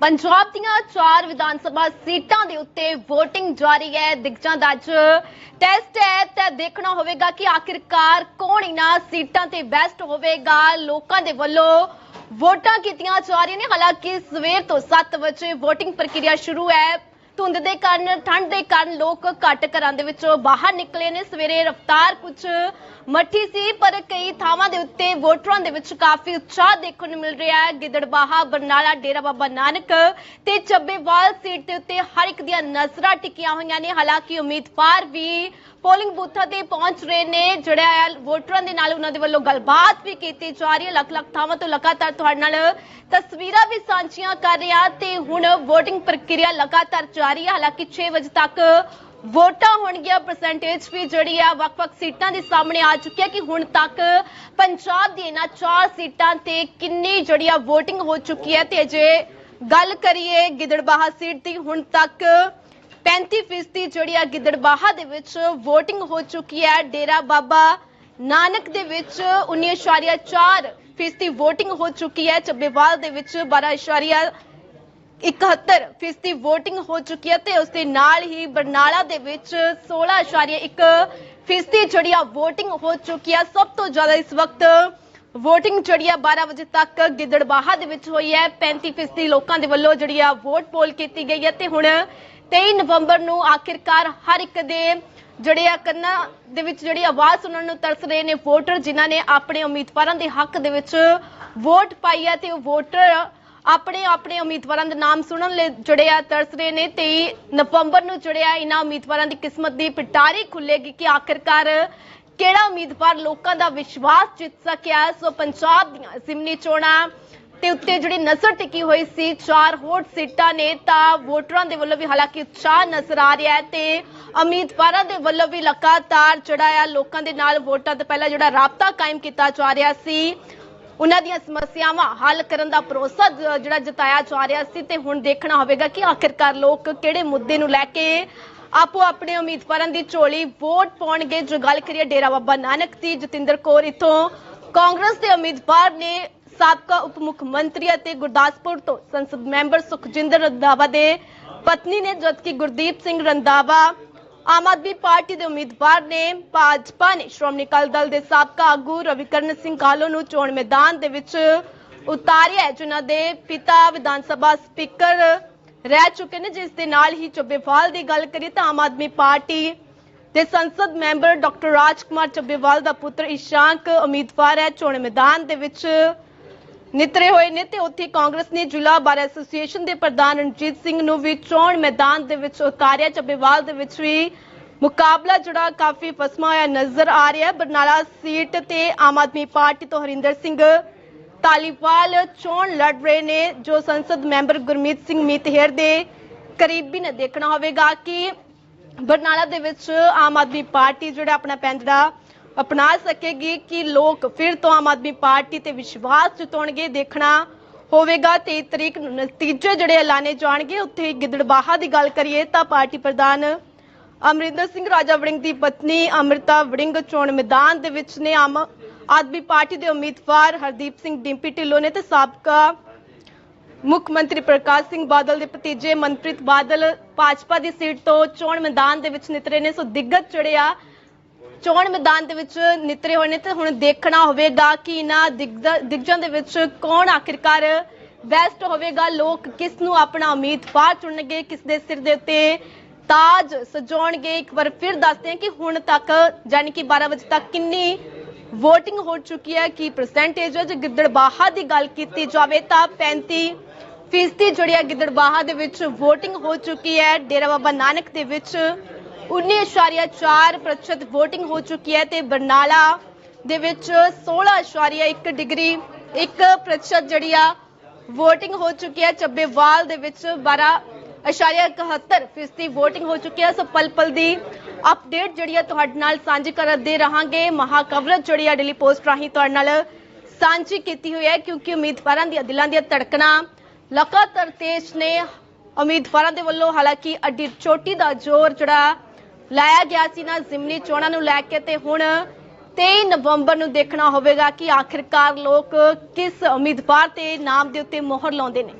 ਪੰਜਾਬ ਦੀਆਂ ਚਾਰ ਵਿਧਾਨ ਸਭਾ ਸੀਟਾਂ ਦੇ ਉੱਤੇ VOTING ਜਾਰੀ ਹੈ। ਦਿਗਜਾਂ ਦਾ ਅੱਜ ਟੈਸਟ ਹੈ। ਤਾਂ ਦੇਖਣਾ ਹੋਵੇਗਾ ਕਿ ਆਖਿਰਕਾਰ ਕੌਣ ਇਹਨਾਂ ਸੀਟਾਂ ਤੇ ਬੈਸਟ ਹੋਵੇਗਾ। ਲੋਕਾਂ ਦੇ ਵੱਲੋਂ ਵੋਟਾਂ ਕੀਤੀਆਂ ਜਾ ਰਹੀਆਂ ਨੇ। ਹਾਲਾਂਕਿ ਸਵੇਰ ਤੋਂ 7 ਵਜੇ VOTING ਪ੍ਰਕਿਰਿਆ ਸ਼ੁਰੂ ਹੈ। ਧੁੰਦ ਦੇ ਕਾਰਨ, ਠੰਡ ਦੇ ਕਾਰਨ ਲੋਕ ਘੱਟ ਘਰਾਂ ਦੇ ਵਿੱਚੋਂ ਬਾਹਰ ਨਿਕਲੇ ਨੇ। ਸਵੇਰੇ ਰਫ਼ਤਾਰ ਕੁਝ ਮੱਠੀ ਸੀ, ਪਰ ਕਈ ਥਾਵਾਂ ਦੇ ਉੱਤੇ ਵੋਟਰਾਂ ਦੇ ਵਿੱਚ ਕਾਫੀ ਉਤਸ਼ਾਹ ਦੇਖਣ ਨੂੰ ਮਿਲ ਰਿਹਾ ਹੈ। ਗਿੱਦੜਬਾਹਾ, ਬਰਨਾਲਾ, ਡੇਰਾ ਬਾਬਾ ਨਾਨਕ ਤੇ ਚੱਬੇਵਾਲ ਸੀਟ ਦੇ ਉੱਤੇ ਹਰ ਇੱਕ ਦੀਆਂ ਨਜ਼ਰਾਂ ਟਿਕੀਆਂ ਹੋਈਆਂ ਨੇ। ਹਾਲਾਂਕਿ ਉਮੀਦਵਾਰ ਵੀ ਪੋਲਿੰਗ ਬੂਥਾਂ ਤੇ ਪਹੁੰਚ ਰਹੇ ਨੇ, ਜਿਹੜਾ ਹੈ ਵੋਟਰਾਂ ਦੇ ਨਾਲ ਉਹਨਾਂ ਦੇ ਵੱਲੋਂ ਗੱਲਬਾਤ ਵੀ ਕੀਤੀ ਜਾ ਰਹੀ ਹੈ। ਲੱਖ ਲੱਖ ਥਾਵਾਂ ਤੋਂ ਲਗਾਤਾਰ ਤੁਹਾਡੇ ਨਾਲ ਤਸਵੀਰਾਂ ਵੀ ਸਾਂਝੀਆਂ ਕਰ ਰਿਹਾ ਤੇ ਹੁਣ VOTING ਪ੍ਰਕਿਰਿਆ ਲਗਾਤਾਰ ਜਾਰੀ ਹੈ। ਹਾਲਾਂਕਿ 6 ਵਜੇ ਤੱਕ ਵੋਟਾਂ ਹੋਣਗੀਆਂ। ਪਰਸੈਂਟੇਜ ਵੀ ਜਿਹੜੀ ਆ, ਵੱਖ-ਵੱਖ ਸੀਟਾਂ ਦੇ ਸਾਹਮਣੇ ਆ ਚੁੱਕੀ ਹੈ ਕਿ ਹੁਣ ਤੱਕ ਪੰਜਾਬ ਦੀ ਇਹਨਾਂ ਚਾਰ ਸੀਟਾਂ ਤੇ ਕਿੰਨੀ ਜਿਹੜੀ ਆ VOTING ਹੋ ਚੁੱਕੀ ਹੈ। ਤੇ ਅਜੇ ਗੱਲ ਕਰੀਏ ਗਿੱਦੜਬਾਹਾ ਸੀਟ ਦੀ, ਹੁਣ ਤੱਕ 35% ਜਿਹੜੀ ਆ ਗਿੱਦੜਬਾਹਾ ਦੇ ਵਿੱਚ VOTING ਹੋ ਚੁੱਕੀ ਹੈ। ਡੇਰਾ ਬਾਬਾ ਨਾਨਕ ਦੇ ਵਿੱਚ 19.4% VOTING ਹੋ ਚੁੱਕੀ ਹੈ। ਚੱਬੇਵਾਲ ਦੇ ਵਿੱਚ 12. 71 ਫੀਸਦੀ VOTING ਹੋ ਚੁੱਕੀ ਹੈ ਤੇ ਉਸ ਦੇ ਨਾਲ ਹੀ ਬਰਨਾਲਾ ਦੇ ਵਿੱਚ 16.1 ਫੀਸਦੀ ਜਿਹੜੀ ਆ VOTING ਹੋ ਚੁੱਕੀ ਹੈ। ਸਭ ਤੋਂ ਜ਼ਿਆਦਾ ਇਸ ਵਕਤ VOTING ਜਿਹੜੀ ਆ 12 ਵਜੇ ਤੱਕ ਗਿੱਦੜਬਾਹਾ ਦੇ ਵਿੱਚ ਹੋਈ ਹੈ। 35 ਫੀਸਦੀ ਲੋਕਾਂ ਦੇ ਵੱਲੋਂ ਜਿਹੜੀ ਆ ਵੋਟ ਪੋਲ ਕੀਤੀ ਗਈ ਹੈ ਤੇ ਹੁਣ 23 ਨਵੰਬਰ ਨੂੰ ਆਖਿਰਕਾਰ ਹਰ ਇੱਕ ਦੇ ਜਿਹੜੇ ਆ ਕੰਨਾਂ ਦੇ ਵਿੱਚ ਜਿਹੜੀ ਆਵਾਜ਼ ਸੁਣਨ ਨੂੰ ਤਰਸ ਰਹੇ ਨੇ ਵੋਟਰ ਜਿਨ੍ਹਾਂ ਨੇ ਆਪਣੇ ਉਮੀਦਵਾਰਾਂ ਦੇ ਹੱਕ ਦੇ ਵਿੱਚ ਵੋਟ ਪਾਈ ਹੈ ਤੇ ਉਹ ਵੋਟਰ ਆਪਣੇ ਆਪਣੇ ਉਮੀਦਵਾਰਾਂ ਦੇ ਨਾਮ ਸੁਣਨ ਲਈ ਜਿਹੜੇ ਆ, ਤਰਸ ਰਹੇ ਨੇ 23 ਨਵੰਬਰ ਨੂੰ ਜਿਹੜੇ ਆ ਇਹਨਾਂ ਉਮੀਦਵਾਰਾਂ ਦੀ ਕਿਸਮਤ ਦੀ ਪਿਟਾਰੀ ਖੁੱਲੇਗੀ ਕਿ ਆਖਿਰਕਾਰ ਕਿਹੜਾ ਉਮੀਦਵਾਰ ਲੋਕਾਂ ਦਾ ਵਿਸ਼ਵਾਸ ਜਿੱਤ ਸਕਿਆ। ਸੋ ਪੰਜਾਬ ਦੀਆਂ ਜ਼ਿਮਨੀ ਚੋਣਾਂ ਤੇ ਉੱਤੇ ਜਿਹੜੀ ਨਜ਼ਰ ਟਿਕੀ ਹੋਈ ਸੀ, ਚਾਰ ਹੋਰ ਸੀਟਾਂ ਨੇ ਤਾਂ ਵੋਟਰਾਂ ਦੇ ਵੱਲੋਂ ਵੀ ਹਾਲਾਂਕਿ ਉਤਸ਼ਾਹ ਨਜ਼ਰ ਆ ਰਿਹਾ ਹੈ ਤੇ ਉਮੀਦਵਾਰਾਂ ਦੇ ਵੱਲੋਂ ਵੀ ਲਗਾਤਾਰ ਜਿਹੜਾ ਆ ਲੋਕਾਂ ਦੇ ਨਾਲ ਵੋਟਾਂ ਤੋਂ ਪਹਿਲਾਂ ਜਿਹੜਾ ਰਾਬਤਾ ਕਾਇਮ ਕੀਤਾ ਜਾ ਰਿਹਾ ਸੀ। ਉਹਨਾਂ ਦੀਆਂ ਸਮੱਸਿਆਵਾਂ ਹੱਲ ਕਰਨ ਦਾ ਭਰੋਸਾ ਜ- ਜਿਹੜਾ ਜਤਾਇਆ ਜਾ ਰਿਹਾ ਸੀ ਤੇ ਹੁਣ ਦੇਖਣਾ ਹੋਵੇਗਾ ਕਿ ਆਖਿਰਕਾਰ ਲੋਕ ਕਿਹੜੇ ਮੁੱਦੇ ਨੂੰ ਲੈ ਕੇ ਆਪੋ ਆਪਣੇ ਉਮੀਦਵਾਰਾਂ ਦੀ ਝੋਲੀ ਵੋਟ ਪਾਉਣਗੇ। ਜੋ ਗੱਲ ਕਰੀਏ ਡੇਰਾ ਬਾਬਾ ਨਾਨਕ ਦੀ, ਜਤਿੰਦਰ ਕੌਰ ਇਥੋਂ ਕਾਂਗਰਸ ਦੇ ਉਮੀਦਵਾਰ ਨੇ ਸਾਬਕਾ ਉਪ ਮੁੱਖ ਮੰਤਰੀ ਅਤੇ ਗੁਰਦਾਸਪੁਰ ਤੋਂ ਸੰਸਦ ਮੈਂਬਰ ਸੁਖਜਿੰਦਰ ਰੰਧਾਵਾ ਦੇ ਪਤਨੀ ਨੇ, ਜਦਕਿ ਗੁਰਦੀਪ ਸਿੰਘ ਰੰਧਾਵਾ ਆਮ ਆਦਮੀ ਪਾਰਟੀ ਦੇ ਉਮੀਦਵਾਰ ਨੇ ਭਾਜਪਾ ਨੇ ਸ਼੍ਰੋਮਣੀ ਅਕਾਲੀ ਦਲ ਦੇ ਸਾਬਕਾ ਆਗੂ ਰਵਿਕਰਨ ਸਿੰਘ ਕਾਲੋ ਨੂੰ ਚੋਣ ਮੈਦਾਨ ਦੇ ਵਿੱਚ ਉਤਾਰਿਆ ਹੈ, ਜਿਨ੍ਹਾਂ ਦੇ ਪਿਤਾ ਵਿਧਾਨ ਸਭਾ ਸਪੀਕਰ ਰਹਿ ਚੁੱਕੇ ਨੇ। ਜਿਸ ਦੇ ਨਾਲ ਹੀ ਚੱਬੇਵਾਲ ਦੀ ਗੱਲ ਕਰੀਏ ਤਾਂ ਆਮ ਆਦਮੀ ਪਾਰਟੀ ਦੇ ਸੰਸਦ ਮੈਂਬਰ ਡਾਕਟਰ ਰਾਜਕੁਮਾਰ ਚੱਬੇਵਾਲ ਦਾ ਪੁੱਤਰ ਇਸ਼ਾਂਕ ਉਮੀਦਵਾਰ ਹੈ। ਚੋਣ ਮੈਦਾਨ ਦੇ ਵਿੱਚ ਨਿਤਰੇ ਹੋਏ ਨੇ ਤੇ ਉੱਥੇ ਕਾਂਗਰਸ ਨੇ ਜ਼ਿਲ੍ਹਾ ਬਾਰ ਐਸੋਸੀਏਸ਼ਨ ਦੇ ਪ੍ਰਧਾਨ ਰਣਜੀਤ ਸਿੰਘ ਨੂੰ ਵੀ ਚੋਣ ਮੈਦਾਨ ਦੇ ਵਿੱਚ ਉਤਾਰਿਆ ਚੱਬੇਵਾਲ ਦੇ ਵਿੱਚ ਵੀ ਮੁਕਾਬਲਾ ਜਿਹੜਾ ਕਾਫੀ ਫਸਮਾ ਹੋਇਆ ਨਜ਼ਰ ਆ ਰਿਹਾ ਹੈ। ਬਰਨਾਲਾ ਸੀਟ ਤੇ ਆਮ ਆਦਮੀ ਪਾਰਟੀ ਤੋਂ ਹਰਿੰਦਰ ਸਿੰਘ ਤਾਲੀਵਾਲ ਚੋਣ ਲੜ ਰਹੇ ਨੇ, ਜੋ ਸੰਸਦ ਮੈਂਬਰ ਗੁਰਮੀਤ ਸਿੰਘ ਮੀਤਹਿਰ ਦੇ ਕਰੀਬੀ ਨੇ ਦੇਖਣਾ ਹੋਵੇਗਾ ਕਿ ਬਰਨਾਲਾ ਦੇ ਵਿੱਚ ਆਮ ਆਦਮੀ ਪਾਰਟੀ ਜਿਹੜਾ ਆਪਣਾ ਪੈਂਜੜਾ ਅਪਣਾ ਸਕੇਗੀ ਕਿ ਲੋਕ ਫਿਰ ਤੋਂ ਆਮ ਆਦਮੀ ਪਾਰਟੀ ਤੇ ਵਿਸ਼ਵਾਸ ਜਤਾਉਣਗੇ, ਦੇਖਣਾ ਹੋਵੇਗਾ। 23 ਤਰੀਕ ਨੂੰ ਨਤੀਜੇ ਜਿਹੜੇ ਐਲਾਨੇ ਜਾਣਗੇ, ਉੱਥੇ ਗਿੱਦੜਬਾਹਾ ਦੀ ਗੱਲ ਕਰੀਏ ਤਾਂ ਪਾਰਟੀ ਪ੍ਰਧਾਨ ਅਮਰਿੰਦਰ ਸਿੰਘ, ਰਾਜਾ ਵੜਿੰਗ ਦੀ ਪਤਨੀ ਅਮ੍ਰਿਤਾ ਵੜਿੰਗ ਚੋਣ ਮੈਦਾਨ ਦੇ ਵਿੱਚ ਨੇ ਆਮ ਆਦਮੀ ਪਾਰਟੀ ਦੇ ਉਮੀਦਵਾਰ ਹਰਦੀਪ ਸਿੰਘ, ਡਿੰਪੀ ਢਿੱਲੋਂ ਨੇ ਤੇ ਸਾਬਕਾ ਮੁੱਖ ਮੰਤਰੀ ਪ੍ਰਕਾਸ਼ ਸਿੰਘ ਬਾਦਲ ਦੇ ਭਤੀਜੇ ਮਨਪ੍ਰੀਤ ਬਾਦਲ ਭਾਜਪਾ ਦੀ ਸੀਟ ਤੋਂ ਚੋਣ ਮੈਦਾਨ ਦੇ ਵਿੱਚ ਨਿਤਰੇ ਨੇ। ਸੋ ਦਿੱਗਜ ਚੜਿਆ ਚੋਣ ਮੈਦਾਨ ਦੇ ਵਿੱਚ ਨਿਤਰੇ ਹੋਏ ਨੇ ਤੇ ਹੁਣ ਦੇਖਣਾ ਹੋਵੇਗਾ ਕਿ ਇਹਨਾਂ ਦਿਗਜ- ਦਿਗਜਾਂ ਦੇ ਵਿੱਚ ਕੌਣ ਆਖਿਰਕਾਰ ਬੈਸਟ ਹੋਵੇਗਾ, ਲੋਕ ਕਿਸ ਨੂੰ ਆਪਣਾ ਉਮੀਦਵਾਰ ਚੁਣਨਗੇ, ਕਿਸ ਦੇ ਸਿਰ ਦੇ ਉੱਤੇ ਤਾਜ ਸਜਾਉਣਗੇ। ਇੱਕ ਵਾਰ ਫਿਰ ਦੱਸਦੇ ਹਾਂ ਕਿ ਹੁਣ ਤੱਕ ਯਾਨੀ ਕਿ 12 ਵਜੇ ਤੱਕ ਕਿੰਨੀ ਵੋਟਿੰਗ ਹੋ ਚੁੱਕੀ ਹੈ, ਕੀ ਪਰਸੈਂਟੇਜ ਹੈ। ਜੇ ਗਿੱਦੜਬਾਹਾ ਦੀ ਗੱਲ ਕੀਤੀ ਜਾਵੇ ਤਾਂ 35 ਫੀਸਦੀ ਜਿਹੜੀ ਹੈ ਗਿੱਦੜਬਾਹਾ ਦੇ ਵਿੱਚ VOTING ਹੋ ਚੁੱਕੀ ਹੈ। ਡੇਰਾ ਬਾਬਾ ਨਾਨਕ ਦੇ ਵਿੱਚ 19.4% VOTING ਹੋ ਚੁੱਕੀ ਹੈ ਤੇ ਬਰਨਾਲਾ ਦੇ ਵਿੱਚ 16.1 ਡਿਗਰੀ 1% ਜਿਹੜੀ ਆ VOTING ਹੋ ਚੁੱਕੀ ਹੈ। ਚੱਬੇਵਾਲ ਦੇ ਵਿੱਚ 12.71 ਫੀਸਦੀ VOTING ਹੋ ਚੁੱਕੀ ਹੈ। ਸੋ ਪਲ ਪਲ ਦੀ ਅਪਡੇਟ ਜਿਹੜੀ ਆ ਤੁਹਾਡੇ ਨਾਲ ਸਾਂਝੀ ਕਰਦੇ ਰਹਾਂਗੇ। ਮਹਾ ਕਵਰੇਜ ਜਿਹੜੀ ਆ ਡੇਲੀ ਪੋਸਟ ਰਾਹੀਂ ਤੁਹਾਡੇ ਨਾਲ ਸਾਂਝੀ ਕੀਤੀ ਹੋਈ ਹੈ ਕਿਉਂਕਿ ਉਮੀਦਵਾਰਾਂ ਦੀਆਂ ਦਿਲਾਂ ਦੀਆਂ ਧੜਕਣਾਂ ਲਗਾਤਾਰ ਤੇਜ਼ ਨੇ। ਉਮੀਦਵਾਰਾਂ ਦੇ ਵੱਲੋਂ ਹਾਲਾਂਕਿ ਅੱਡੀ ਚੋਟੀ ਦਾ ਜ਼ੋਰ ਜਿਹੜਾ ਲਾਇਆ ਗਿਆ ਸੀ ਨਾ ਜ਼ਿਮਨੀ ਚੋਣਾਂ ਨੂੰ ਲੈ ਕੇ ਤੇ ਹੁਣ 23 ਨਵੰਬਰ ਨੂੰ ਦੇਖਣਾ ਹੋਵੇਗਾ ਕਿ ਆਖਿਰਕਾਰ ਲੋਕ ਕਿਸ ਉਮੀਦਵਾਰ ਤੇ ਨਾਮ ਦੇ ਉੱਤੇ ਮੋਹਰ ਲਾਉਂਦੇ ਨੇ।